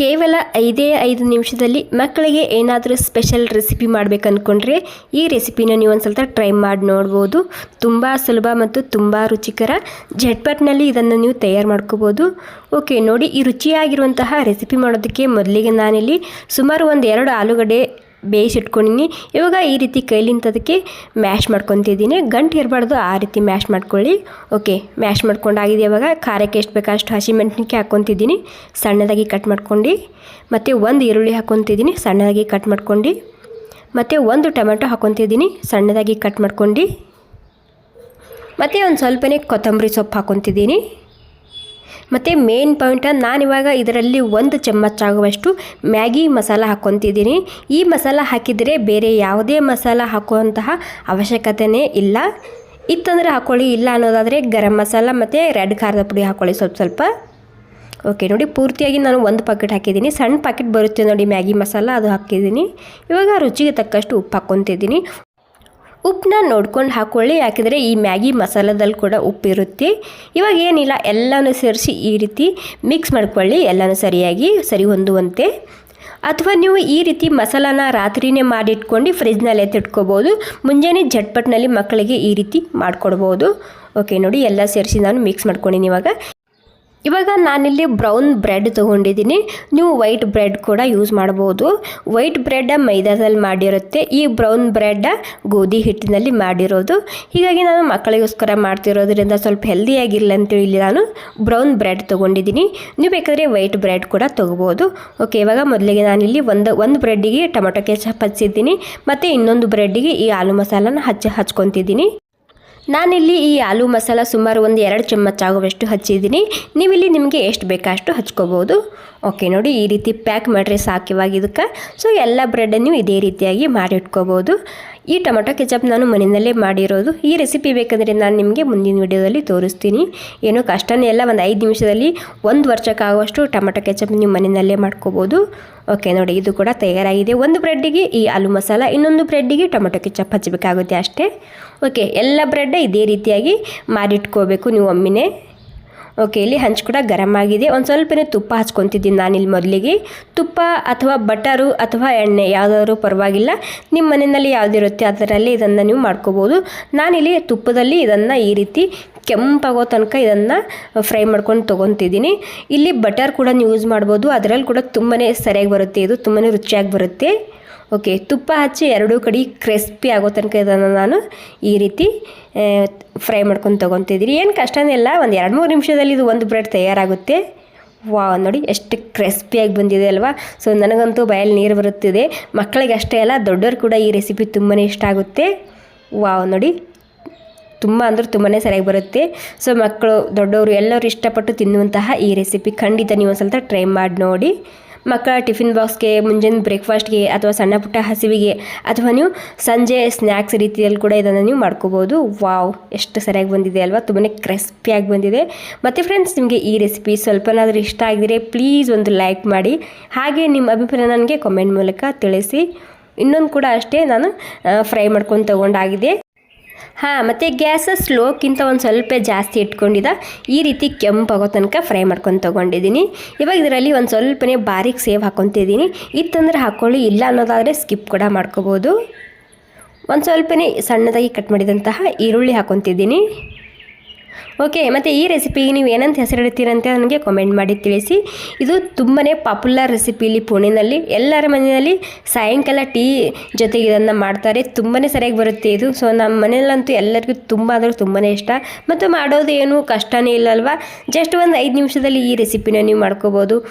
ಕೇವಲ ಐದೇ ಐದು ನಿಮಿಷದಲ್ಲಿ ಮಕ್ಕಳಿಗೆ ಏನಾದರೂ ಸ್ಪೆಷಲ್ ರೆಸಿಪಿ ಮಾಡಬೇಕು ಅಂದ್ಕೊಂಡ್ರೆ ಈ ರೆಸಿಪಿನ ನೀವು ಒಂದು ಸ್ವಲ್ಪ ಟ್ರೈ ಮಾಡಿ ನೋಡ್ಬೋದು. ತುಂಬ ಸುಲಭ ಮತ್ತು ತುಂಬ ರುಚಿಕರ. ಝಟ್ಪಟ್ನಲ್ಲಿ ಇದನ್ನು ನೀವು ತಯಾರು ಮಾಡ್ಕೋಬೋದು. ಓಕೆ, ನೋಡಿ ಈ ರುಚಿಯಾಗಿರುವಂತಹ ರೆಸಿಪಿ ಮಾಡೋದಕ್ಕೆ ಮೊದಲಿಗೆ ನಾನಿಲ್ಲಿ ಸುಮಾರು ಒಂದು ಎರಡು ಆಲೂಗಡ್ಡೆ ಬೇಯಿಸಿಟ್ಕೊಂಡಿನಿ ಇವಾಗ ಈ ರೀತಿ ಕೈಲಿಂತ ಅದಕ್ಕೆ ಮ್ಯಾಶ್ ಮಾಡ್ಕೊತಿದ್ದೀನಿ. ಗಂಟು ಇರಬಾರ್ದು ಆ ರೀತಿ ಮ್ಯಾಶ್ ಮಾಡ್ಕೊಳ್ಳಿ. ಓಕೆ ಮ್ಯಾಶ್ ಮಾಡ್ಕೊಂಡಾಗಿದೆ ಇವಾಗ. ಖಾರಕ್ಕೆ ಎಷ್ಟು ಬೇಕೋ ಅಷ್ಟು ಹಸಿಮೆಣ್ಸಿನ್ಕಾಯಿ ಹಾಕ್ಕೊತಿದ್ದೀನಿ. ಸಣ್ಣದಾಗಿ ಕಟ್ ಮಾಡ್ಕೊಂಡು. ಮತ್ತು ಒಂದು ಈರುಳ್ಳಿ ಹಾಕ್ಕೊತಿದ್ದೀನಿ. ಸಣ್ಣದಾಗಿ ಕಟ್ ಮಾಡ್ಕೊಂಡು. ಮತ್ತು ಒಂದು ಟೊಮೆಟೊ ಹಾಕ್ಕೊತಿದ್ದೀನಿ. ಸಣ್ಣದಾಗಿ ಕಟ್ ಮಾಡ್ಕೊಂಡು. ಮತ್ತು ಒಂದು ಸ್ವಲ್ಪನೇ ಕೊತ್ತಂಬರಿ ಸೊಪ್ಪು ಹಾಕ್ಕೊತಿದ್ದೀನಿ. ಮತ್ತು ಮೇನ್ ಪಾಯಿಂಟ ನಾನಿವಾಗ ಇದರಲ್ಲಿ ಒಂದು ಚಮಚ ಆಗುವಷ್ಟು ಮ್ಯಾಗಿ ಮಸಾಲ ಹಾಕ್ಕೊತಿದ್ದೀನಿ. ಈ ಮಸಾಲ ಹಾಕಿದರೆ ಬೇರೆ ಯಾವುದೇ ಮಸಾಲ ಹಾಕುವಂತಹ ಅವಶ್ಯಕತೆಯೇ ಇಲ್ಲ. ಇತ್ತಂದರೆ ಹಾಕ್ಕೊಳ್ಳಿ ಇಲ್ಲ ಅನ್ನೋದಾದರೆ ಗರಂ ಮಸಾಲ ಮತ್ತು ರೆಡ್ ಖಾರದ ಪುಡಿ ಹಾಕ್ಕೊಳ್ಳಿ ಸ್ವಲ್ಪ ಸ್ವಲ್ಪ. ಓಕೆ ನೋಡಿ ಪೂರ್ತಿಯಾಗಿ ನಾನು ಒಂದು ಪಾಕೆಟ್ ಹಾಕಿದ್ದೀನಿ. ಸಣ್ಣ ಪಾಕೆಟ್ ಬರುತ್ತೆ ನೋಡಿ ಮ್ಯಾಗಿ ಮಸಾಲ, ಅದು ಹಾಕಿದ್ದೀನಿ. ಇವಾಗ ರುಚಿಗೆ ತಕ್ಕಷ್ಟು ಉಪ್ಪು ಹಾಕ್ಕೊತಿದ್ದೀನಿ. ಉಪ್ಪನ್ನ ನೋಡ್ಕೊಂಡು ಹಾಕ್ಕೊಳ್ಳಿ ಯಾಕೆಂದರೆ ಈ ಮ್ಯಾಗಿ ಮಸಾಲದಲ್ಲಿ ಕೂಡ ಉಪ್ಪಿರುತ್ತೆ. ಇವಾಗ ಏನಿಲ್ಲ, ಎಲ್ಲನೂ ಸೇರಿಸಿ ಈ ರೀತಿ ಮಿಕ್ಸ್ ಮಾಡ್ಕೊಳ್ಳಿ. ಎಲ್ಲನೂ ಸರಿಯಾಗಿ ಸರಿ ಹೊಂದುವಂತೆ. ಅಥವಾ ನೀವು ಈ ರೀತಿ ಮಸಾಲಾನ ರಾತ್ರಿನೇ ಮಾಡಿಟ್ಕೊಂಡು ಫ್ರಿಜ್ನಲ್ಲಿ ಎತ್ತಿಟ್ಕೋಬೋದು ಮುಂಜಾನೆ ಝಟ್ಪಟ್ನಲ್ಲಿ ಮಕ್ಕಳಿಗೆ ಈ ರೀತಿ ಮಾಡಿಕೊಡ್ಬೋದು. ಓಕೆ ನೋಡಿ, ಎಲ್ಲ ಸೇರಿಸಿ ನಾನು ಮಿಕ್ಸ್ ಮಾಡ್ಕೊಂಡಿನಿ ಇವಾಗ. ಇವಾಗ ನಾನಿಲ್ಲಿ ಬ್ರೌನ್ ಬ್ರೆಡ್ ತೊಗೊಂಡಿದ್ದೀನಿ. ನೀವು ವೈಟ್ ಬ್ರೆಡ್ ಕೂಡ ಯೂಸ್ ಮಾಡ್ಬೋದು. ವೈಟ್ ಬ್ರೆಡ್ ಮೈದಾದಲ್ಲಿ ಮಾಡಿರುತ್ತೆ. ಈ ಬ್ರೌನ್ ಬ್ರೆಡ್ ಗೋಧಿ ಹಿಟ್ಟಿನಲ್ಲಿ ಮಾಡಿರೋದು. ಹೀಗಾಗಿ ನಾನು ಮಕ್ಕಳಿಗೋಸ್ಕರ ಮಾಡ್ತಿರೋದ್ರಿಂದ ಸ್ವಲ್ಪ ಹೆಲ್ದಿಯಾಗಿರಲಿ ಅಂತೇಳಿ ಇಲ್ಲಿ ನಾನು ಬ್ರೌನ್ ಬ್ರೆಡ್ ತೊಗೊಂಡಿದ್ದೀನಿ. ನೀವು ಬೇಕಾದರೆ ವೈಟ್ ಬ್ರೆಡ್ ಕೂಡ ತೊಗೋಬೋದು. ಓಕೆ ಇವಾಗ ಮೊದಲಿಗೆ ನಾನಿಲ್ಲಿ ಒಂದು ಒಂದು ಬ್ರೆಡ್ಡಿಗೆ ಟೊಮೊಟೊ ಕೆಚಪ್ ಹಚ್ಚಿದ್ದೀನಿ. ಮತ್ತು ಇನ್ನೊಂದು ಬ್ರೆಡ್ಡಿಗೆ ಈ ಆಲೂ ಮಸಾಲನ ಹಚ್ಚಿ ಹಚ್ಕೊತಿದ್ದೀನಿ. ನಾನಿಲ್ಲಿ ಈ ಆಲೂ ಮಸಾಲ ಸುಮಾರು ಒಂದು ಎರಡು ಚಮಚ ಆಗುವಷ್ಟು ಹಚ್ಚಿದ್ದೀನಿ. ನೀವಿಲ್ಲಿ ನಿಮಗೆ ಎಷ್ಟು ಬೇಕಷ್ಟು ಹಚ್ಕೋಬೋದು. ಓಕೆ ನೋಡಿ ಈ ರೀತಿ ಪ್ಯಾಕ್ ಮಾಡಿರಿ ಸಾಕು ಇವಾಗ ಇದಕ್ಕೆ. ಸೊ ಎಲ್ಲ ಬ್ರೆಡನ್ನು ಇದೇ ರೀತಿಯಾಗಿ ಮಾಡಿಟ್ಕೋಬೋದು ಈ ಟೊಮೊಟೊ ಕೆಚಪ್ ನಾನು ಮನೆಯಲ್ಲೇ ಮಾಡಿರೋದು. ಈ ರೆಸಿಪಿ ಬೇಕಂದರೆ ನಾನು ನಿಮಗೆ ಮುಂದಿನ ವಿಡಿಯೋದಲ್ಲಿ ತೋರಿಸ್ತೀನಿ. ಏನು ಕಷ್ಟನೇ ಎಲ್ಲ ಒಂದು ಐದು ನಿಮಿಷದಲ್ಲಿ ಒಂದು ವರ್ಷಕ್ಕಾಗುವಷ್ಟು ಟೊಮೊಟೊ ಕೆಚಪ್ ನೀವು ಮನೆಯಲ್ಲೇ ಮಾಡ್ಕೋಬೋದು. ಓಕೆ, ನೋಡಿ, ಇದು ಕೂಡ ತಯಾರಾಗಿದೆ. ಒಂದು ಬ್ರೆಡ್ಡಿಗೆ ಈ ಆಲೂ ಮಸಾಲ, ಇನ್ನೊಂದು ಬ್ರೆಡ್ಡಿಗೆ ಟೊಮೊಟೊ ಕೆಚಪ್ ಹಚ್ಚಬೇಕಾಗುತ್ತೆ ಅಷ್ಟೇ. ಓಕೆ, ಎಲ್ಲ ಬ್ರೆಡ್ ಇದೇ ರೀತಿಯಾಗಿ ಮಾರಿಟ್ಕೋಬೇಕು ನೀವು ಒಮ್ಮೆನೇ. ಓಕೆ, ಇಲ್ಲಿ ಹಂಚು ಕೂಡ ಗರಂ ಆಗಿದೆ. ಒಂದು ಸ್ವಲ್ಪನೇ ತುಪ್ಪ ಹಚ್ಕೊತಿದ್ದೀನಿ ಇಲ್ಲಿ ಮೊದಲಿಗೆ. ತುಪ್ಪ ಅಥವಾ ಬಟರು ಅಥವಾ ಎಣ್ಣೆ ಯಾವುದಾದ್ರೂ ಪರವಾಗಿಲ್ಲ. ನಿಮ್ಮ ಮನೆಯಲ್ಲಿ ಯಾವುದಿರುತ್ತೆ ಅದರಲ್ಲಿ ಇದನ್ನು ನೀವು ಮಾಡ್ಕೋಬೋದು. ನಾನಿಲ್ಲಿ ತುಪ್ಪದಲ್ಲಿ ಇದನ್ನು ಈ ರೀತಿ ಕೆಂಪಾಗೋ ತನಕ ಇದನ್ನು ಫ್ರೈ ಮಾಡ್ಕೊಂಡು ತೊಗೊತಿದ್ದೀನಿ. ಇಲ್ಲಿ ಬಟರ್ ಕೂಡ ಯೂಸ್ ಮಾಡ್ಬೋದು. ಅದರಲ್ಲಿ ಕೂಡ ತುಂಬಾ ಸರಿಯಾಗಿ ಬರುತ್ತೆ. ಇದು ತುಂಬಾ ರುಚಿಯಾಗಿ ಬರುತ್ತೆ. ಓಕೆ ತುಪ್ಪ ಹಚ್ಚಿ ಎರಡೂ ಕಡೆ ಕ್ರಿಸ್ಪಿ ಆಗೋ ತನಕ ಇದನ್ನು ನಾನು ಈ ರೀತಿ ಫ್ರೈ ಮಾಡ್ಕೊಂಡು ತೊಗೊತಿದ್ದೀನಿ. ಏನು ಕಷ್ಟನೇ ಇಲ್ಲ, ಒಂದು ಎರಡು ಮೂರು ನಿಮಿಷದಲ್ಲಿ ಇದು ಒಂದು ಬ್ರೆಡ್ ತಯಾರಾಗುತ್ತೆ. ವಾ ನೋಡಿ ಎಷ್ಟು ಕ್ರಿಸ್ಪಿಯಾಗಿ ಬಂದಿದೆ ಅಲ್ವಾ? ಸೊ ನನಗಂತೂ ಬಾಯಲ್ಲಿ ನೀರು ಬರುತ್ತಿದೆ. ಮಕ್ಕಳಿಗೆ ಅಷ್ಟೇ ಅಲ್ಲ, ದೊಡ್ಡವ್ರು ಕೂಡ ಈ ರೆಸಿಪಿ ತುಂಬಾ ಇಷ್ಟ ಆಗುತ್ತೆ. ವಾವ್, ನೋಡಿ. ತುಂಬ ಅಂದರೆ ತುಂಬಾ ಸರಿಯಾಗಿ ಬರುತ್ತೆ. ಸೊ ಮಕ್ಕಳು, ದೊಡ್ಡವರು ಎಲ್ಲರೂ ಇಷ್ಟಪಟ್ಟು ತಿನ್ನುವಂತಹ ಈ ರೆಸಿಪಿ ಖಂಡಿತ ನೀವು ಒಂದು ಸ್ವಲ್ಪ ಟ್ರೈ ಮಾಡಿ ನೋಡಿ. ಮಕ್ಕಳ ಟಿಫಿನ್ ಬಾಕ್ಸ್ಗೆ ಮುಂಜಾನೆ ಬ್ರೇಕ್ಫಾಸ್ಟ್ಗೆ ಅಥವಾ ಸಣ್ಣ ಪುಟ್ಟ ಹಸಿವಿಗೆ ಅಥವಾ ನೀವು ಸಂಜೆ ಸ್ನ್ಯಾಕ್ಸ್ ರೀತಿಯಲ್ಲಿ ಕೂಡ ಇದನ್ನು ನೀವು ಮಾಡ್ಕೋಬೋದು. ವಾವ್ ಎಷ್ಟು ಸರಿಯಾಗಿ ಬಂದಿದೆ ಅಲ್ವಾ? ತುಂಬಾ ಕ್ರಿಸ್ಪಿಯಾಗಿ ಬಂದಿದೆ. ಮತ್ತು ಫ್ರೆಂಡ್ಸ್ ನಿಮಗೆ ಈ ರೆಸಿಪಿ ಸ್ವಲ್ಪನಾದರೂ ಇಷ್ಟ ಆಗಿದ್ರೆ ಪ್ಲೀಸ್ ಒಂದು ಲೈಕ್ ಮಾಡಿ. ಹಾಗೆ ನಿಮ್ಮ ಅಭಿಪ್ರಾಯ ನನಗೆ ಕಮೆಂಟ್ ಮೂಲಕ ತಿಳಿಸಿ. ಇನ್ನೊಂದು ಕೂಡ ಅಷ್ಟೇ ನಾನು ಫ್ರೈ ಮಾಡ್ಕೊಂಡು ತೊಗೊಂಡಾಗಿದೆ. ಹಾಂ, ಮತ್ತು ಗ್ಯಾಸ ಸ್ಲೋಕ್ಕಿಂತ ಒಂದು ಸ್ವಲ್ಪ ಜಾಸ್ತಿ ಇಟ್ಕೊಂಡಿದ್ದ. ಈ ರೀತಿ ಕೆಂಪಾಗೋ ತನಕ ಫ್ರೈ ಮಾಡ್ಕೊಂಡು ತೊಗೊಂಡಿದ್ದೀನಿ. ಇವಾಗ ಇದರಲ್ಲಿ ಒಂದು ಸ್ವಲ್ಪನೇ ಬಾರಿಗೆ ಸೇವ್ ಹಾಕ್ಕೊತಿದ್ದೀನಿ ಇತ್ತಂದ್ರೆ ಹಾಕ್ಕೊಳ್ಳಿ ಇಲ್ಲ ಅನ್ನೋದಾದರೆ ಸ್ಕಿಪ್ ಕೂಡ ಮಾಡ್ಕೋಬೋದು. ಒಂದು ಸ್ವಲ್ಪನೇ ಸಣ್ಣದಾಗಿ ಕಟ್ ಮಾಡಿದಂತಹ ಈರುಳ್ಳಿ ಹಾಕ್ಕೊತಿದ್ದೀನಿ ಓಕೆ ಮತ್ತು ಈ ರೆಸಿಪಿಗೆ ನೀವು ಏನಂತ ಹೆಸರಿಡ್ತೀರಂತೆ ನನಗೆ ಕಮೆಂಟ್ ಮಾಡಿ ತಿಳಿಸಿ. ಇದು ತುಂಬಾ ಪಾಪ್ಯುಲರ್ ರೆಸಿಪಿ ಇಲ್ಲಿ ಪುಣೆಯಲ್ಲಿ ಎಲ್ಲರ ಮನೆಯಲ್ಲಿ ಸಾಯಂಕಾಲ ಟೀ ಜೊತೆಗೆ ಇದನ್ನು ಮಾಡ್ತಾರೆ. ತುಂಬಾ ಸರಿಯಾಗಿ ಬರುತ್ತೆ ಇದು. ಸೊ ನಮ್ಮ ಮನೆಯಲ್ಲಂತೂ ಎಲ್ಲರಿಗೂ ತುಂಬ ಅಂದರೆ ತುಂಬಾ ಇಷ್ಟ. ಮತ್ತು ಮಾಡೋದು ಏನು ಕಷ್ಟನೇ ಇಲ್ಲಲ್ವಾ? ಜಸ್ಟ್ ಒಂದು ಐದು ನಿಮಿಷದಲ್ಲಿ ಈ ರೆಸಿಪಿನ ನೀವು ಮಾಡ್ಕೋಬೋದು.